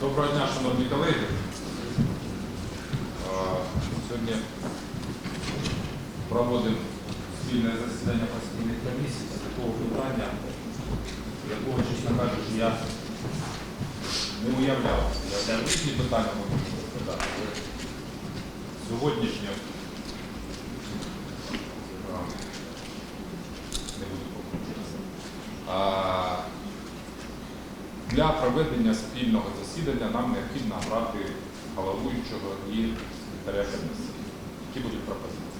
Доброго дня, шановні колеги. Сьогодні проводимо спільне засідання постійних комісій з такого питання, якого, чесно кажучи, я не уявляв. Я різні питання можу розглядати. Сьогоднішнє не буду покручуватися. Для проведення спільного засідання нам необхідно обрати головуючого і секретаря комісії. Які будуть пропозиції?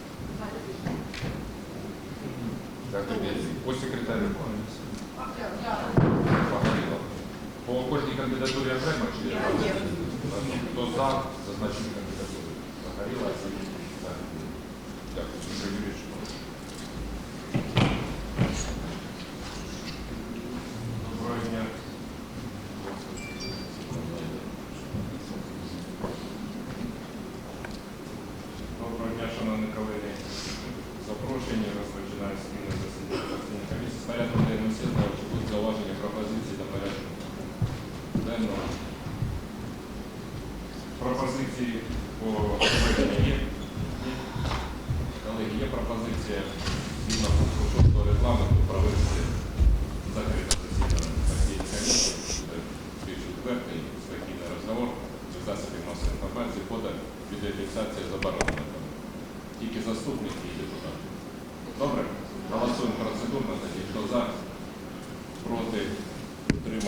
По секретарю комісії. По кожній кандидатурі окремо чи хто за зазначені кандидатури? Погоріла. Так. Дякую. Дмитро Юрійович, прошу. Доброго дня. Доброго дня, шановні колеги. Запрошені розпочинає спільне засідання комісії. З порядку денного знають, чи будуть зауваження пропозиції до порядку денного. Пропозиції по є? Колеги, є пропозиція згідно пункту 6 регламенту провести закрите засідання постійної комісії. Буде відвертий, спокійний розговор засобів масової інформації, фото, відеофіксація заборонена. Тільки заступники